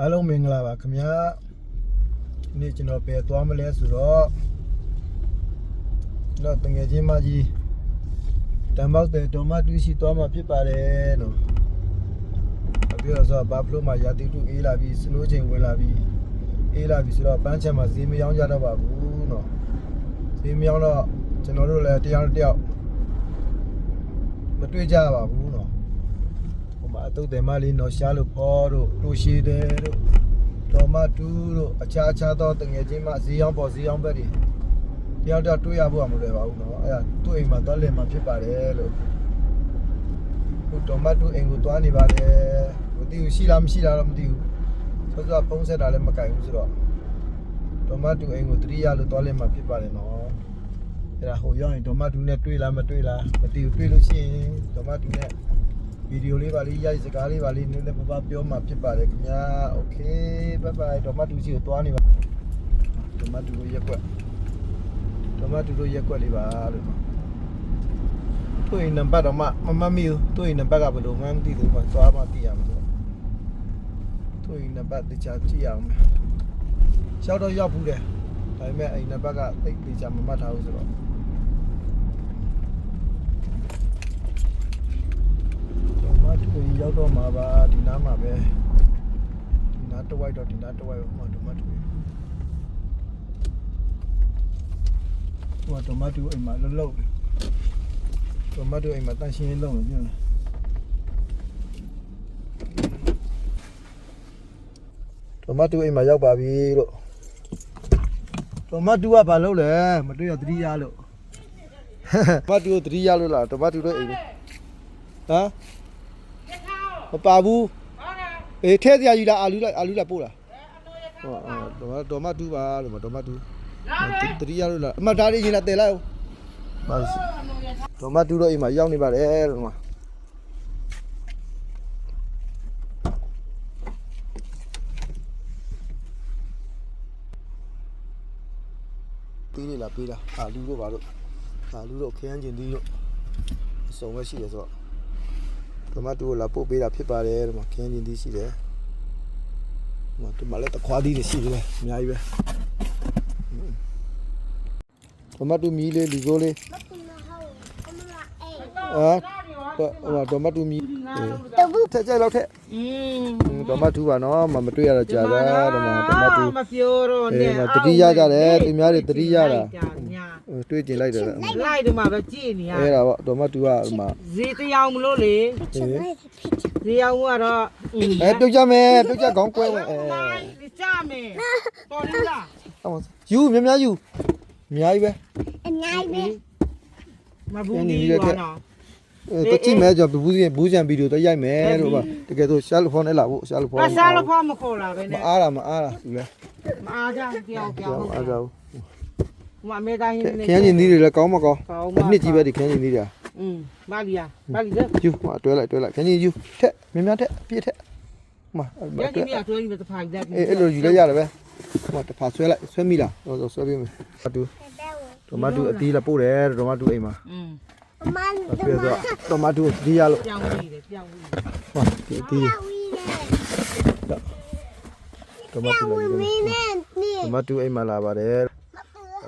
အားလုံးမင်္ဂလာပါခင်ဗျာဒီနေ့ကျွန်တော်ပဲသွားမလဲဆိုတော့ကျွန်တော်တငယ်ချင်းမကြီးတမ်ဘောက်တဲ့ဒေါ်မတူရှိသွားမှာဖြစ်ပါတယ်နော်အပြောဆိုဘာဖလိုမှာရာတီတူအေးလာပြီးစနိုးချိန်ဝင်လာပြီးအေးလာပြီးဆိုတော့ပန်းချက်မှာဈေးမယောင်းကြတော့ပါဘူးနော်ဈေးမယောင်းတော့ကျွန်တော်တို့လည်းတယောက်တစ်ယောက်မတွေ့ကြပါဘူးနော်ဟိုမှာ အတုတ်တယ်မလေးနော်ရှားလို့ဖောတို့တူရှိတယ်တို့တော်မတူတို့အခြားအခြားသောတငယ်ချင်းမဈေးရောက်ပေါ်ဈေးရောက်ဘက်တွေတယောက်တယောက်တွေ့ရဖို့ကမလွယ်ပါဘူးနော်အဲ့ဒါသူ့အိမ်မှာသွားလည်မှာဖြစ်ပါတယ်လို့ဟိုတော်မတူအိမ်ကိုသွားနေပါတယ်မသိဘူးရှိလားမရှိလားတော့မသိဘူးဆိုတော့ဖုံးဆက်တာလည်းမကြိုက်ဘူးဆိုတော့တော်မတူအိမ်ကိုတတိယလို့သွားလည်မှာဖြစ်ပါတယ်နော်အဲ့ဒါဟိုရောက်ရင်တော်မတူနဲ့တွေ့လားမတွေ့လားမသိဘူးတွေ့လို့ရှိရင်တော်မတူနဲ့ ဗီဒီယိုလေးပါလေးရိုက်စကားလေးပါလေးနည်းနည်းပပပြောမှဖြစ်ပါတယ်ခင်ဗျာโอเคဘိုင်ဘိုင်ဒေါ်မတူစီကိုတွားနေပါဒေါ်မတူတို့ရက်ွက်ဒေါ်မတူတို့ရက်ွက်လေးပါလို့သူ့အိမ်နံပါတ်တော့မှမမမီဘူးသူ့အိမ်နံပါတ်ကဘယ်လိုမှမသိဘူးကွာသွားမှသိရမှာဆိုသူ့အိမ်နံပါတ်တခြားကြည့်အောင်မယ်ရှောက်တော့ရောက်ဘူးတယ်ဒါပေမဲ့အိမ်နံပါတ်ကသိပ်တခြားမမှတ်ထားဘူးဆိုတော့ ကျွန်မတို့ရောက်တော့မှာပါဒီနားမှာပဲဒီနားတစ်ဝိုက်တော့ဒီနားတစ်ဝိုက်ဟိုမှာဒမတူဟိုဒမတူအိမ်မှာလှုပ်လှုပ်ဒမတူအိမ်မှာတန်ရှင်းလုံးလို့ပြောတယ်ဒမတူအိမ်မှာရောက်ပါပြီလို့ဒမတူကဘာလုပ်လဲမတွေ့ရသတိရလို့ဒမတူကိုသတိရလို့လားဒမတူတို့အိမ်ဟမ် မပါဘူးအေးထဲစရာယူလာအာလူလိုက်အာလူလိုက်ပို့လာဟောတော့တော့မတူပါလို့မတော့မတူတတိယလို့လားအမဒါလေးရင်လာတယ်လိုက်ပါတော့မတူတော့အိမ်မှာရောက်နေပါတယ်လို့မတီးနေလားပေးလားအာလူတို့ပါတို့အာလူတို့ခရမ်းကျင်တီးတို့အစုံပဲရှိတယ်ဆိုတော့ ဓမ္မတူကိုလာပို့ပေးတာဖြစ်ပါတယ်ဒီမှာခင်းချင်းသီးရှိတယ်ဒီမှာဒီမှာလည်းတခွားသီးတွေရှိတယ်အများကြီးပဲဓမ္မတူမီးလေးလူစိုးလေးအာဟိုမှာဓမ္မတူမီးထက်ကြိုက်တော့ထက်อืมဓမ္မတူပါနော်မမတွေ့ရတော့ကြာတာဓမ္မဓမ္မတူမပြောတော့အေးနဲ့မတတိယကြတယ်သူများတွေတတိယတာညာ တွေ့ကျင်လိုက်တယ်လိုက်တော့မှပဲကြည့်နေရအဲ့ဒါပေါ့ဓမ္မတူကဟိုမှာဈေးတရားမလို့လေအေးဈေးအောင်ကတော့အဲပြုတ်ကြမယ်ပြုတ်ကြခေါင်းကွဲမယ်အဲဒီကြမယ်တော်ရလားအမယူမြများယူအများကြီးပဲမဘူးဒီကွာနော်အဲတကြည့်မဲကြောဘူးစီဘူးကြံဗီဒီယိုတော့ရိုက်မယ်လို့ပါတကယ်ဆိုရှာလူဖုန်းနဲ့လာဖို့ရှာလူဖုန်းအစားလို့ဖောမခေါ်လာပဲမနဲ့အားတာမအားတာသူလဲမအားကြပြောင်းပြောင်းအားကြောမအ မေတိုင်း ခင်းရင်သီးတွေလည်းကောင်းမကောင်း ကောင်း အနှစ်ကြီးပဲဒီခင်းရင်သီးတွေ อืมဘာလီယာဘာလီလဲ ယူမတွဲလိုက်တွဲလိုက်ခင်းရင်ယူထက်မြများထက်ပြည့်ထက်မ ညနေမြတ်တွဲပြီးတော့ဖိုင်တက် အေးအဲ့လိုယူလိုက်ရတယ်ပဲမတဖာဆွဲလိုက်ဆွဲမိလားဟောဆွဲပေးမယ်တူတိုမတူအသီးလည်းပို့တယ်တိုမတူအိမ်မှာ อืม ပြီးတော့တိုမတူသီးရလို့ ပြောင်းပြီးတယ်ပြောင်းပြီး ဟောဒီအသီးတိုမတူလည်းတိုမတူအိမ်မှာလာပါတယ်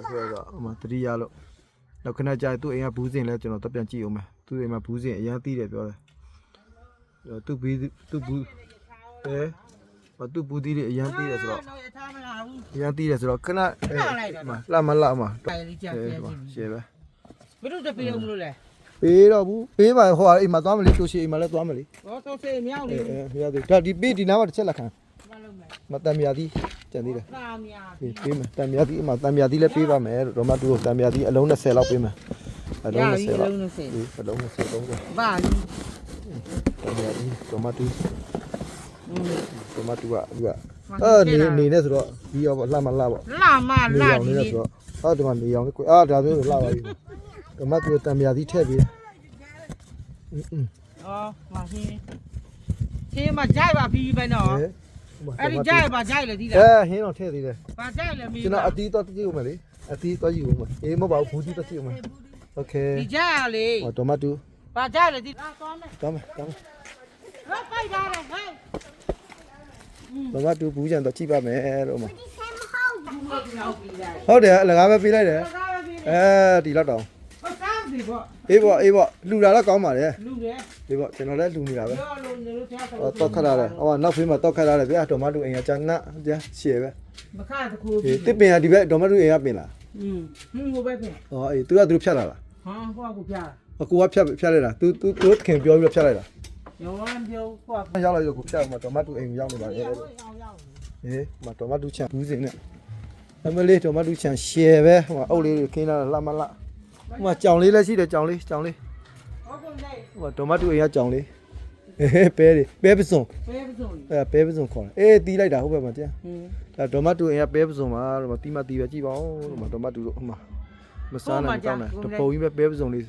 အခုတော့ဟိုမှာသတိရလို့နောက်ခဏကြာသူ့အိမ်ကဘူးစင်လဲကျွန်တော်တက်ပြန်ကြည့်အောင်မယ်သူ့အိမ်မှာဘူးစင်အရင်သိတယ်ပြောတယ်သူ့ဘီသူ့ဘူးအဲမသူ့ဘူးတီးတွေအရင်သိတယ်ဆိုတော့တော့ရထားမလားဘူးအရင်သိတယ်ဆိုတော့ခဏအဲလှမလှမတိုင်လေးကြာအဲပြည့်ရှယ်ပဲဘယ်လိုတပြေအောင်လို့လဲပေးတော့ဘူးပေးပါဟိုအိမ်မှာသွားမလို့တူရှိအိမ်မှာလည်းသွားမလို့ဟောတော့စေမြောက်အဲနေအဲရသေးဒါဒီပေးဒီနားမှာတစ်ချက်လက်ခံမလုံးလိုက်မတန်မြာသီး ကြံသေးတယ်တာမြာပေးပေးမယ်တံမြာသီးအမတံမြာသီးလည်းပေးပါမယ်လို့တော့မသူ့ကိုတံမြာသီးအလုံး20လောက်ပေးမယ်အလုံး20လောက်ဒီအလုံး20လုံးပေါ့ဘာကြီးတံမြာသီးတော့မသူ့တော့မသူ့ကသူကအာနေနေနဲ့ဆိုတော့ဒီရောပေါ့လှမလှပေါ့လှမလှနေနဲ့ဆိုတော့အော်ဒီမှာနေအောင်လေးကိုအာဒါဆိုလှပါပြီတော့မသူ့ကိုတံမြာသီးထည့်ပေးအင်းအင်းအော်မာဟင်းဟင်းမကြိုက်ပါပြီးပဲနော် အဲ အဲ့ဒီကြိုက်ပါကြိုက်လေဒီ အဲ လား ဟင်းတော့ထည့်သေးတယ် ပါကြိုက်လေမီး ကျွန်တော်အတီးတော့ကြည့်ဦးမယ်လေအတီးတော့ကြည့်ဦးမယ်အေးမဟုတ်ပါဘူးဘူးတီးတော့ကြည့်ဦးမယ်โอเค ဒီကြိုက်လေ ဟောတိုမတူ ပါကြိုက်လေဒီလာသွားမယ် တောင်းမယ်တောင်းမယ် လောက်ပိုက်ထားတယ်ဟဲ့ ဒေါ်မတူဘူးကြံတော့ကြည့်ပါမယ်လို့မ ဘူးရောက်ပြီလား ဟုတ်တယ်အလကားပဲပေးလိုက်တယ် ကားပဲ အဲဒီလောက်တော င်ဟုတ်ကောင်းပြီပေါ့အေးပေါ့အေးပေါ့လှူတာတော့ကောင်းပါတယ်လူတယ်ဒီပေါ့ကျွန်တော်လည်းလှူနေတာပဲပြောလို့နေလို့ထားဟောတော့ခတ်ရတယ်ဟောနောက်ဖေးမှာတော့ခတ်ရတယ်ဗျာဒေါ်မတူအိမ်ကကျန်နာကျန်ရှယ်ပဲမခါတခုအေးတစ်ပင်ကဒီဘက်ဒေါ်မတူအိမ်ကပင်လားอืมဟင်းကိုပဲပြင်ဟောအေးသူကသူဖြတ်လာလားဟာဟောကိုပြအကူကဖြတ်ဖြတ်လိုက်တာသူသူသူခင်ပြောပြီးတော့ဖြတ်လိုက်တာရောင်းပြောဟောရောက်လာရောကိုဖြတ်မှာဒေါ်မတူအိမ်ရောက်နေပါလေရောက်ရောက်ရောက်အေးမဒေါ်မတူချန်ဘူးစင်နဲ့အမလေးဒေါ်မတူချန်ရှယ်ပဲဟိုအုပ်လေးခင်းလာလှမလှ ဟိုမှာကြောင်လေးလည်းရှိတယ်ကြောင်လေးကြောင်လေးဟုတ်ကုန်တယ်ဟိုမှာဒေါ်မတူအိမ်ကကြောင်လေးအေးပဲတွေပဲပစုံဘယ်ပစုံအဲပဲပစုံခေါ်တယ်အေးတီးလိုက်တာဟုတ်ပဲမတရားဟင်းဒါဒေါ်မတူအိမ်ကပဲပစုံမှာတော့တီးမတီးပဲကြည့်ပါဦးလို့မဒေါ်မတူတို့ဟိုမှာမစားနိုင်ကောင်းတယ်တပုံကြီးပဲပဲပစုံလေးတ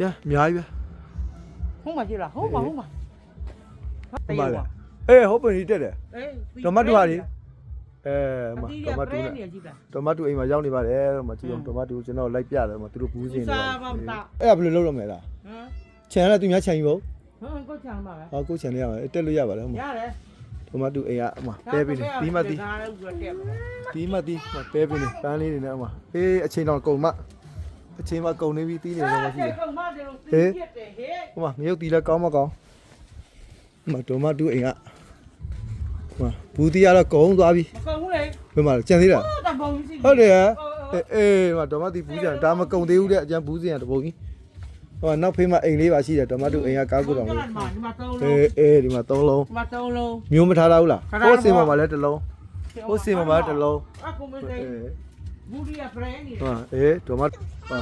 ရားအများကြီးပဲဟုတ်မှာကြည့်လားဟုတ်မှာဟုတ်မှာဟုတ်ဟိုတယ်မှာရောလေအေးဟုတ်ပင်တက်တယ်အေးဒေါ်မတူဟာလေ အဲမဒီဒေါ်မတူတူနဲ့နေကြည့်လားဒေါ်မတူအိမ်မှာရောက်နေပါတယ်တော့မကြည့်အောင်ဒေါ်မတူကျွန်တော်လိုက်ပြတယ်မသူတို့ဘူးစင်နေစားပါမသားအဲ့ဒါဘယ်လိုလုပ်ရမလဲလားဟမ်ခြံရသူများခြံယူဖို့ဟမ်ကိုချမ်းပါပဲဟောကိုခြံလေးရမှာတက်လို့ရပါတယ်ဟုတ်မှာရတယ်ဒေါ်မတူအိမ်ကအမပဲပေးနေဒီမတီဒါလည်းဥတက်ပါဒီမတီပဲပေးနေပန်းလေးတွေနဲ့အမအေးအချိန်တော့ကုန်မအချိန်မှကုန်နေပြီတီးနေတော့မရှိဘူးကောင်မတယ်လို့သိပြတယ်ဟဲ့ဟိုမှာငရုတ်တီလည်းကောင်းမကောင်းဟိုမှာဒေါ်မတူအိမ်က ဟိုမှာဘူးတီကတော့ကုန်သွားပြီမကောင်ဘူးလေဘယ်မှာလဲကြံသေးလားဟုတ်တာပုံရှိဟုတ်တယ်ဟဲ့အေးအေးဟိုမှာဒေါ်မတီဘူးကြံဒါမကုန်သေးဘူးတဲ့အကျန်ဘူးစင်ရတပုံကြီးဟိုမှာနောက်ဖေးမှာအိမ်လေးပါရှိတယ်ဒေါ်မတူအိမ်ကကားကူတော်လေးဒီမှာသုံးလုံးအေးအေးဒီမှာ၃လုံးဒီမှာသုံးလုံးမျိုးမထားတော့ဘူးလားထားတာဟိုစင်မှာလည်းတစ်လုံးဟိုစင်မှာလည်းတစ်လုံးအခုမအေသိးဘူးဒီကဖရန်နေဟာအေးဒေါ်မဟာဟာ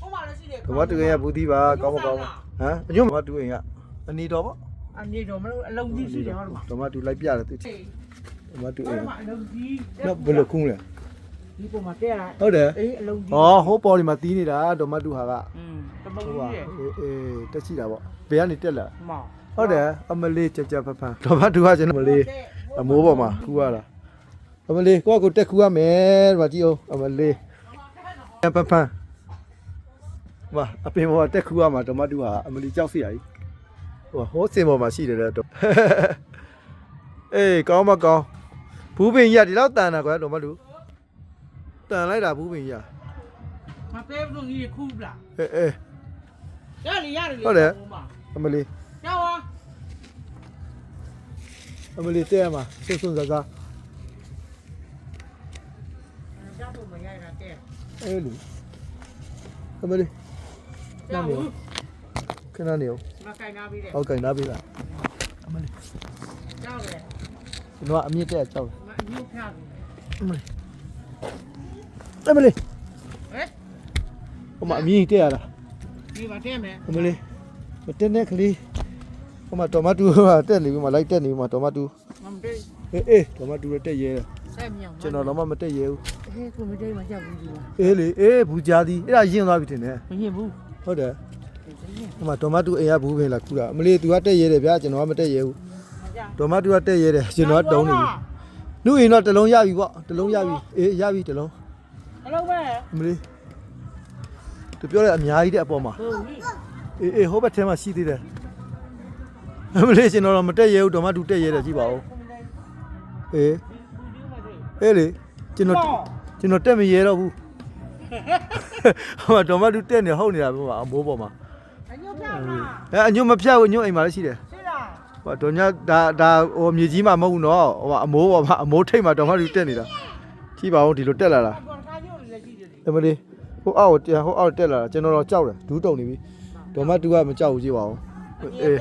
ဟိုမှာလည်းရှိတယ်ဒေါ်မတူအိမ်ကဘူးတီးပါကောင်းမကောင်းဟမ်အညွန့်ဒေါ်မတူအိမ်ကအနီတော်ပေါ့ အနေတော့မလို့အလုံးကြီးရှိတယ်ဟုတ်မှာဒေါ်မတူလိုက်ပြတယ်သူဒေါ်မတူအိမ်အဲ့မှာအလုံးကြီးတော့ဘယ်လိုခုံးလဲဒီပုံမှာတက်လာဟုတ်တယ်အေးအလုံးကြီးဟောဟိုပေါ်ဒီမှာတီးနေတာဒေါ်မတူဟာကอืมတပုံဟိုကြီးကရဲ့အေးအေးတက်ရှိတာပေါ့ဘယ်ကနေတက်လာမောင်ဟုတ်တယ်အမလေးကြကြဖဖန်ဒေါ်မတူကကျွန်တော်မလေးအမိုးပေါ်မှာခူရတာအမလေးကိုကကိုတက်ခူရမယ်ဒီမှာကြည့်အောင်အမလေးဖဖန်မအပင်ပေါ်တက်ခူရမှာဒေါ်မတူဟာအမလေးကြောက်စီရကြီး ဟိုဟိုးစင်ပေါ်မှာရှိတယ်တဲ့တော့အေးကောင်းမကောင်းဘူးပင်ရဒီလောက်တန်တာကွာဒေါ်မတူတန်လိုက်တာဘူးပင်ရမသေးဘူးကြီးခုလားအေးအေးရလေရလေအမလေးကျောင်းဝါအမလေးတဲ့မှာစွန်းစွန်းစားစားကျောင်းပုံမရိုက်တာတဲ့အေးလူအမလေးကျောင်းဘူး ခဏနေအောင်မကင်နာပြီးတဲ့ဟုတ်ကဲ့နားပြီလားအမလေးကျောင်းလေကျွန်တော်ကအမြင့်တက်ကြောက်မညှို့ဖြားပြီအမလေးအမလေးဟဲ့ဟိုမှာအမြင့်တက်ရတာဒီမှာတဲ့မယ်အမလေးမတက်တဲ့ကလေးဟိုမှာတိုမတူကတက်နေပြီမှာလိုက်တက်နေပြီမှာတိုမတူမမတဲ့အေးအေးတိုမတူလည်းတက်ရဲဆက်မြောင်ကျွန်တော်တော့မှမတက်ရဲဘူးဟဲ့ကိုမတဲ့မှာကြောက်ဘူးဒီမှာအေးလေအေးဘူးကြားသည်အဲ့ဒါရင်သွားပြီတင်တယ်မညင်ဘူးဟုတ်တယ် ဟိုမှာတိုမတူအိမ်ကဘူးပင်လာခုတာအမလေး तू ကတက်ရဲတယ်ဗျာကျွန်တော်ကမတက်ရဲဘူးတိုမတူကတက်ရဲတယ်ကျွန်တော်ကတုံးနေပြီနှုတ်ရင်တော့တစ်လုံးရပြီပေါ့တစ်လုံးရပြီအေးရပြီတစ်လုံးအလုံးပဲအမလေးသူပြောတယ်အများကြီးတဲ့အပေါ်မှာဟုတ်ပြီအေးအေးဟိုဘက်ထဲမှာရှိသေးတယ်အမလေးကျွန်တော်တော့မတက်ရဲဘူးတိုမတူတက်ရဲတယ်ကြည့်ပါဦးအေးအေးလေကျွန်တော်ကျွန်တော်တက်မရဲတော့ဘူးဟိုမှာတိုမတူတက်နေဟုတ်နေတာပဲမှာအမိုးပေါ်မှာ အညို့ဖြားလားအဲအညွတ်မဖြတ်ဘူးညွတ်အိမ်မှာလည်းရှိတယ်ရှိလားဟိုတော့ညဒါဒါဟိုမြေကြီးမှာမဟုတ်ဘူးနော်ဟိုအမိုးပေါ်မှာအမိုးထိတ်မှာတိုမတူတက်နေတာကြည့်ပါဦးဒီလိုတက်လာတာဘောကားညို့လည်းကြည့်တယ်အမလေးဟိုအောက်တရားဟိုအောက်တက်လာတာကျွန်တော်တော့ကြောက်တယ်ဒူးတုံနေပြီဒေါ်မတူကမကြောက်ဘူးကြည့်ပါဦးအေး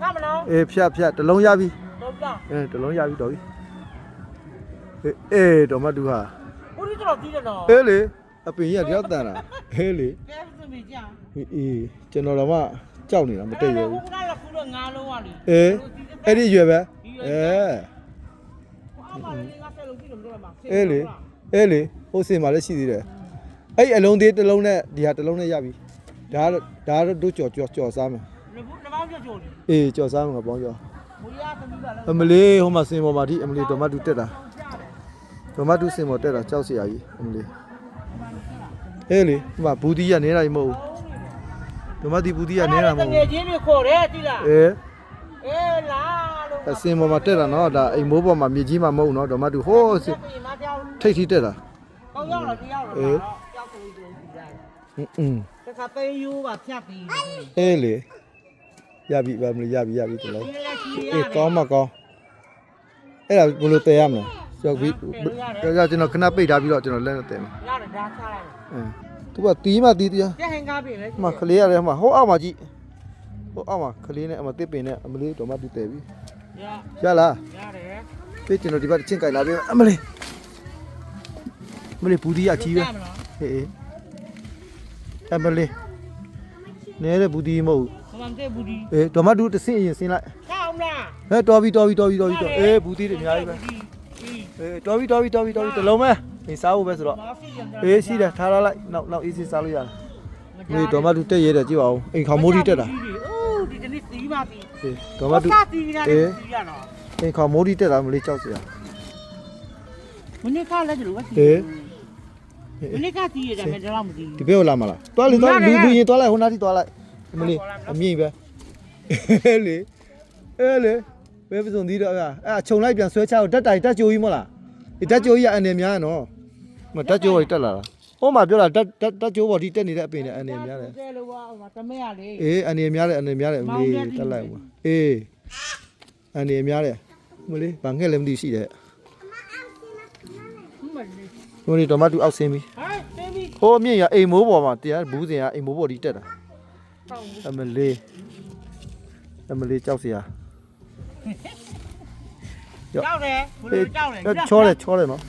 ကမလို့အေးဖြတ်ဖြတ်တစ်လုံးရပြီတော့ကြောက်အဲတစ်လုံးရပြီတော်ပြီအေးအေးဒေါ်မတူဟာဦးရီတော့တီးတယ်တော့အေးလေအပင်ကြီးကတယောက်တန်တာဟေးလေကဲစမေးကြ အေးအေးကျွန်တော်တော့မှကြောက်နေတာမတက်ရဘူးခုနကခုတော့ငါးလုံးပါလေအေးအဲ့ဒီရွယ်ပဲအဲအမလေးငါဆက်လို့ကြည့်လို့တော့မှာအေးလေအေးလေဟိုစင်မှာလည်းရှိသေးတယ်အဲ့အလုံးသေးတစ်လုံးနဲ့ဒီဟာတစ်လုံးနဲ့ရပြီဒါကတော့ဒါကတော့တို့ကြော်ကြော်ကြော်စားမယ်လေဘူးနှမောင်းကြောချိုလေအေးကြော်စားမယ်ငါပေါင်းကြော်မူရသမီးပါလားအမလေးဟိုမှာစင်ပေါ်မှာဒီအမလေးဒေါ်မတူတက်တာဒေါ်မတူစင်ပေါ်တက်တာကြောက်စရာကြီးအမလေးအေးလေဒီမှာဘူးတီးရနေတာကြီးမဟုတ်ဘူး ဒေါ်မတီဘူးတီးရနေတာမဟုတ်ငယ်ဘူးချင်းတွေခေါ်တယ်တိလားအေးအေးလာလို့အစင်ပေါ်မှာတက်တာနော်ဒါအိမ်မိုးပေါ်မှာမြေကြီးမှာမဟုတ်ဘူးနော်ဒေါ်မတူဟိုးစစ်ပြင်မကြောက်ထိတ်ထိတက်တာကောင်းရောက်တော့တယောက်တော့ကြောက်ကလေးတွေကြည့်ရတယ်အင်းအင်းတခါပေးယူပါဖြတ်ပြီးအေးလေရပြီပါမလို့ရပြီရပြီတလုံးဒီလက်ရှိရအေးကောင်းမကောင်းအဲ့ဒါဘယ်လိုတည်ရမလဲကျောက်ပြီးကြောက်ကျွန်တော်ခဏပိတ်ထားပြီးတော့ကျွန်တော်လက်နဲ့တည်မယ်ရတယ်ဒါစားလိုက်အင်း သူကတီးမှတီးတရားပြဟင်ကားပြင်လဲဟိုမှာကလေးရတယ်ဟိုမှာဟိုအောက်မှာကြည့်ဟိုအောက်မှာကလေးနဲ့အမတစ်ပင်နဲ့အမလေးတော်မတူတည်ပြီရရလားရတယ်ပြေးကျွန်တော်ဒီဘက်ချင်းကြိုင်လာပြီအမလေးအမလေးဘူးဒီရကြီးပဲဟေးအမလေးနဲတဲ့ဘူးဒီမဟုတ်ခမန်တဲ့ဘူးဒီအေးတော်မတူတစ်စင်းအရင်ဆင်းလိုက်ကောင်းလားဟဲ့တော်ပြီတော်ပြီတော်ပြီတော်ပြီတော်အေးဘူးဒီတွေအများကြီးပဲအေးတော်ပြီတော်ပြီတော်ပြီတော်ပြီတလုံးပဲ နေစားဖို့ပဲဆိုတော့မဆီရံအေးရှိတယ်ထားထားလိုက်နောက်နောက်အေးစီစားလို့ရတယ်မေတော်မတူတက်ရဲတယ်ကြည့်ပါဦးအိမ်ခေါမိုးဒီတက်တာအိုးဒီတနေ့စီးပါပြီအေးတော်မတူစားစီးရတယ်စီးရတော့အိမ်ခေါမိုးဒီတက်တာမလေးကြောက်စရာမနေ့ကလည်းဒီလိုပဲစီးအေးမနေ့ကစီးရတယ်မဲ့တော့မသိဒီဘက်ကိုလာမလားသွားလေသွားလူလူရင်သွားလိုက်ဟိုနားထိသွားလိုက်မလေးအမြင့်ပဲအေးလေအေးလေဘယ်ပစုံသီးတော့အဲ့အဲ့ခြုံလိုက်ပြန်ဆွဲချတော့ဓာတ်တိုင်ဓာတ်ကြိုးကြီးမဟုတ်လားဒီဓာတ်ကြိုးကြီးကအနေများနော် မဓာတ်ကြိုးပေါ်တက်လာတာဟိုမှာပြောတာဓာတ်ဓာတ်ဓာတ်ကြိုးပေါ်ဒီတက်နေတဲ့အပင်နဲ့အနေများတယ်တဲလို့ပါဟိုတမဲရလေအေးအနေများတယ်အနေများတယ်မလေးတက်လိုက်ပါအေးအနေများတယ်မလေးဘာငှက်လည်းမသိရှိတယ်မလေးမလေးတော့မတူအောက်ဆင်းပြီဟဲ့တေးပြီဟိုအမြင့်ရအိမ်မိုးပေါ်မှာတရားဘူးစင်ကအိမ်မိုးပေါ်ဒီတက်တာတောင်းအမလေးအမလေးကြောက်စရာကြောက်တယ်ဘယ်လိုကြောက်လဲချောတယ်ချောတယ်နော်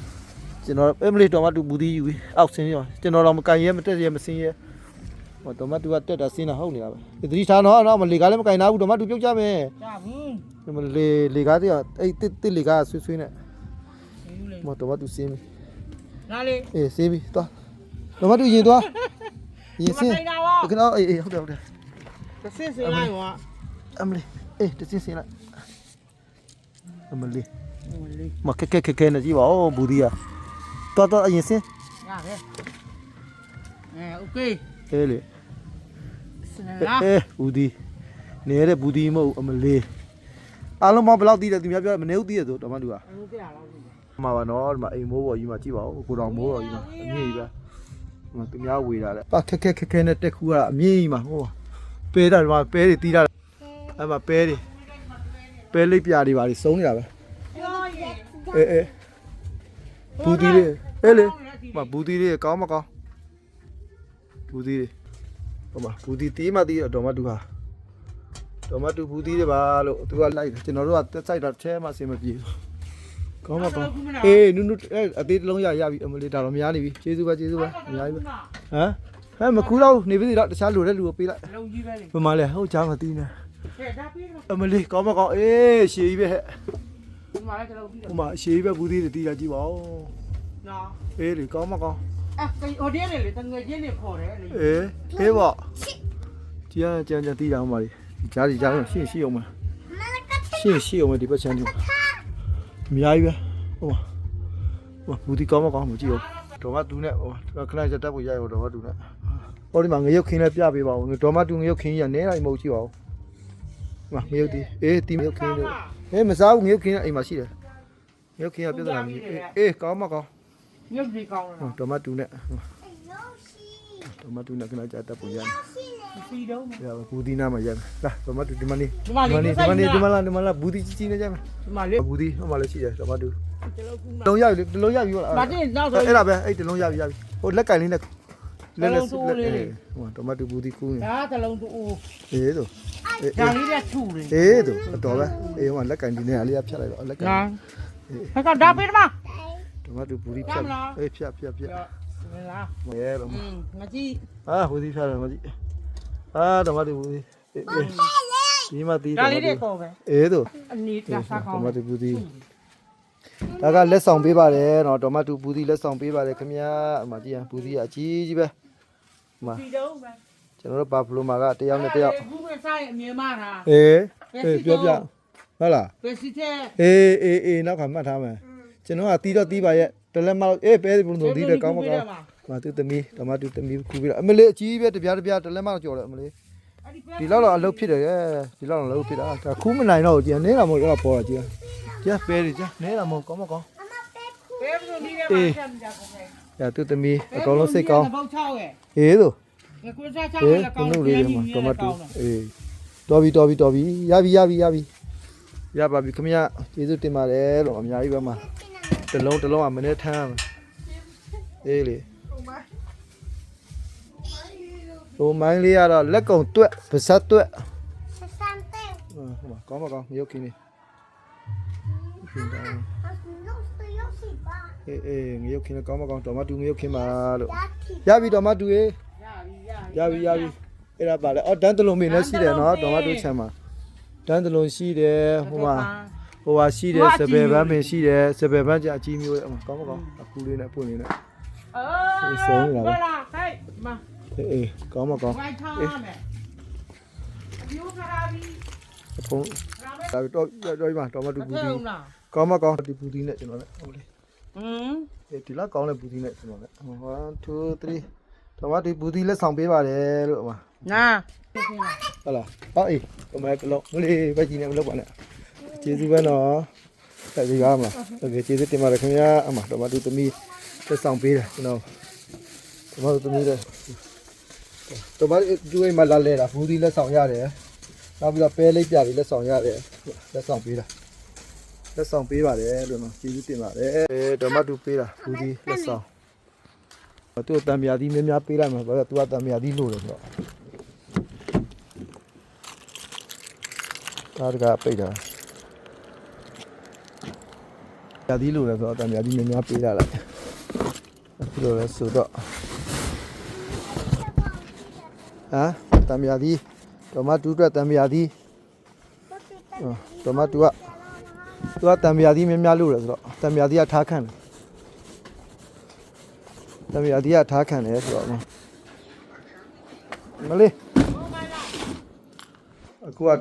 ကျွန်တော်အမလေးတော့မတူဘူးဒီယူပြီအောက်ဆင်းရောကျွန်တော်တော့မကန်ရဲမတက်ရဲမဆင်းရဲဟောတော့မတူကတက်တာဆင်းတာဟုတ်နေတာပဲသတိထားနော်တော့မလေကားလည်းမကန်နာဘူးတော့မတူပြုတ်ကြမယ်ကြာဘူးဒီမလေလေကားတည်းအဲ့တစ်တစ်လေကားဆွေးဆွေးနဲ့ဘူးလေမတော့မတူဆင်းပြီနားလေအေးဆင်းပြီသွားတော့မတူရင်သွားရင်ဆင်းထိုင်တာဝါခဏအေးအေးဟုတ်တယ်ဟုတ်တယ်တစ်စင်းစင်းလိုက်ဝါအမလေးအေးတစင်းဆင်းလိုက်အမလေးမလေးမခက်ခက်ခက်ခဲနေကြည့်ပါဦးဘူးဒီက တော်တော်အရင်စင်း ရတယ်အဲโอเค အေးလေ စနလာ အေးဘူးဒီနေတဲ့ဘူးဒီမဟုတ်အမလေးအားလုံးမဘယ်လောက်တည်တယ်သူများပြောမနေဘူးတည်ရဆိုတော်မတူက ဘူးပြရလောက်ဘူး မှာပါနော်ဒီမှာအိမ်မိုးပေါ်ကြီးမှာကြည့်ပါဦးကိုတော်မိုးပေါ်ကြီးမှာအမြင့်ကြီးပဲဒီမှာသူများဝေတာလေပါခက်ခက်ခက်ခဲနဲ့တက်ခူကအမြင့်ကြီးမှာဟိုပဲတာဒီမှာပဲတွေတီးတာအဲ့မှာပဲတွေပဲလိပ်ပြာတွေပါတွေစုံနေတာပဲ ပြောရင် အေးအေး ဘူးဒီလေးအေးလေမဘူးတီးလေးကောင်းမကောင်းဘူးတီးလေးဟိုမှာဘူးတီးတီးမှတီးတော့ဒေါ်မတူဟာဒေါ်မတူဘူးတီးလေးပါလို့သူကလိုက်တယ်ကျွန်တော်တို့ကတက်ဆိုင်တော့ထဲမှာဆင်မပြေဘူးကောင်းမကောင်းအေးနုနုအဲအသေးတစ်လုံးရရပြီအမလေးဒါတော့များနေပြီကျေးဇူးပါကျေးဇူးပါအများကြီးပဲဟမ်ဟဲ့မကူတော့နေပြီတော့တခြားလူတဲ့လူကိုပေးလိုက်လုံးကြီးပဲလေဘယ်မှာလဲဟုတ်ချာမသိနေကဲဒါပြီးတော့အမလေးကောင်းမကောင်းအေးရှေးကြီးပဲဟဲ့ဒီ မှာလည်းလုံးပြီးဟိုတော့မှာရှေးကြီးပဲဘူးတီးတွေတီးတာကြည့်ပါဦးနော်အေးလေကောင်းမကောင်းအဲ့ဟိုတဲ့လေတငယ်ချင်းတွေခေါ်တယ်လေအေးအေးပေါ့ကြည်ရကြံကြံတီးတာဟိုမှာလေကြားစီကြားရှင်းရှင်းအောင်မရှင်းရှင်းအောင်ဒီဘက်ချမ်းဒီအများကြီးပဲဟိုမှာဟိုဘူးဒီကောင်းမကောင်းမကြည့်အောင်တော်မတူနဲ့ဟိုခဏချက်တက်ဖို့ရရတော်မတူနဲ့ဟောဒီမှာငရုတ်ခင်းလည်းပြပေးပါဦးတော်မတူငရုတ်ခင်းရနဲတိုင်းမဟုတ်ကြည့်ပါဦးဒီမှာငရုတ်တီးအေးတီးငရုတ်ခင်းလို့ အေးမစားဘူးငရုတ်ခင်းကအိမ်မှာရှိတယ်ငရုတ်ခင်းကပြဿနာမရှိအေးအေးကောင်းမကောင်းမြုပ်ဒီကောင်းဟိုလားတော်မတူနဲ့တော်မတူနဲ့ခဏချက်တက်ဖို့ရတယ်စီတော့ရပါဘူးဒီနာမှာရမယ်လာတော်မတူဒီမနေဒီမှာဒီမလေနေဒီမနေဒီမလာဒီမလာဘူးဒီကြီးကြီးနေကြမယ်ဒီမှာလေဘူးဒီဟိုမှာလည်းရှိတယ်တော်မတူကျလုံးကူလုံးရပြီတလုံးရပြီဟုတ်လားမတင်နောက်ဆိုအဲ့ဒါပဲအဲ့တလုံးရပြီရပြီဟိုလက်ကင်လေးနဲ့လက်လက်ဟိုတော်မတူဘူးဒီကူးနေဒါတလုံးတူအေးတို့အေး ဒါလေးနဲ့ထူတယ်အေးတို့တော်ပဲအေးဟိုမှာလက်ကင်ဒီနေရာလေးဖြတ်လိုက်တော့လက်ကင်နာဟဲ့ကဒါပေးမတော်မတူဘူးဒီဖြတ်အေးဖြတ်ဖြတ်ဖြတ်မလားရဲတော့อืมငါကြည့်အာဘူးဒီဖြတ်တယ်မကြည့်အာတော်မတူဘူးဒီဒီမှာတီးဒါလေးတွေခေါ်ပဲအေးတို့အနီးဒါစားကောတိုင်းမတူပူဒီဒါကလက်ဆောင်ပေးပါတယ်နော်တိုမတူပူဒီလက်ဆောင်ပေးပါတယ်ခင်ဗျာအမကြည့်ရပူဒီအကြီးကြီးပဲအမစီတော့ပဲ ကျွန်တော်တို့ဘာဖလိုမာကတယောက်နဲ့တယောက်ဘူးပဲစားရင်အမြင်မှားတာအေးအေးပြောပြဟုတ်လားပဲစီတဲ့အေးအေးအေးနောက်ခါမှတ်ထားမယ်ကျွန်တော်ကတီးတော့တီးပါရဲ့တလက်မအေးပဲဘုံတို့တီးတယ်ကောင်းမကောင်းမသူသမီးတိုမတူသမီးခူပြီးတော့အမလေးအကြီးပဲတပြားတပြားတလက်မကြော်တယ်အမလေးဒီလောက်တော့အလုပ်ဖြစ်တယ်ရဲ့ဒီလောက်တော့အလုပ်ဖြစ်တာဒါခူးမနိုင်တော့ဘူးကြည်နေတာမဟုတ်တော့ပေါ်တာကြည်ကြပဲတယ်ကြနေတာမဟုတ်ကောင်းမကောင်းဘယ်လိုနည်းလဲမှာဆက်ကြကုန်လဲ။ညာသူသမီးအကောင်လုံးစိတ်ကောင်းဘောက်6ရဲ့။ဟေးသို့ဒီ ကွန်းစား6ဟေးရဲ့ကကောင်းနုတယ်လေးတွေမှာတမတူအေးတော်ပြီတော်ပြီတော်ပြီရပြီရပြီရပြီရပါပြီခမရကျေးဇူးတင်ပါတယ်လို့အများကြီးပဲမှာတစ်လုံးတစ်လုံးကမနေ့ထမ်းရမယ်အေးလေဟိုမိုင်းလေးကတော့လက်ကုံတွက်ပါဇက်တွက် Sesante. ဟိုမှာကောင်းမကောင်းမြုပ်ခင်းနေပြင်တာ No estoy yo si va. အေးအေးမြုပ်ခင်းနေကောင်းမကောင်းတော်မတူမြုပ်ခင်းပါလို့ Ya ရပြီတော်မတူရေ ရပြီရပြီရပြီရပြီအဲ့ဒါပါလေအော်တန်းတလုံးမင်းလည်းရှိတယ်နော်တော်မတူချမ်းမှာတန်းတလုံးရှိတယ်ဟိုမှာဟိုဟာရှိတယ်စပယ်ပန်းပင်ရှိတယ်စပယ်ပန်းကြအကြီးမျိုးရဲ့အမကောင်းမကောင်းအခုလေးနဲ့အပွင့်လေးနဲ့အေးဆုံးနေတာပဲဟုတ်လားဟဲ့မအေးအေးကောင်းမကောင်းဝိုင်းထားမယ်အပြိုးခါပြီအဖုံးရာမဲဒါတော့တော့ဒီမှာတော်မတူမဘူးထဲဒီဦးလားကောင်းမကောင်းဒီဘူးဒီနဲ့ကျွန်တော်လည်းဟုတ်လေဟမ်အေးဒီလောက်ကောင်းတဲ့ဘူးဒီနဲ့ကျွန်တော်လည်း1 2 3 တော်မတူဘူးဒီလက်ဆောင်ပေးပါတယ်လို့အမ နာ ဟုတ်လားဟောအေးဒီမှာကလုံးမလေးပဲကြီးနေမလုပ်ပါနဲ့ကျေးဇူးပဲနော်ဆက်ပြီးပါမလားโอเคကျေးဇူးတင်ပါတယ်ခင်ဗျာအမတော်မတူသမီးလက်ဆောင်ပေးတယ်ကျွန်တော်တော်မတူသမီးတဲ့တော်မတူအိမ်မှာလာလဲတာဘူးဒီလက်ဆောင်ရတယ်နောက်ပြီးတော့ပဲလေးပြပြီးလက်ဆောင်ရတယ်လက်ဆောင်ပေးတာလက်ဆောင်ပေးပါတယ်လို့နော်ကျေးဇူးတင်ပါတယ်အဲတော်မတူပေးတာဘူးဒီလက်ဆောင် သူ့တံမြာသီးများများပေးလိုက်မှာဘာလို့သူကတံမြာသီးလို့လဲဆိုတော့ကားတကပိတ်တာရာသီလိုလဲဆိုတော့တံရာသီများများပေးလာလိုက်အခုလိုလဲဆိုတော့ဟမ်တံရာသီတိုမတူအတွက်တံရာသီတိုမတူကသူကတံရာသီများများလို့လဲဆိုတော့တံရာသီကထားခန့်တယ် တံရာသီကထားခန့်တယ်ဆိုတော့မလေးအခုက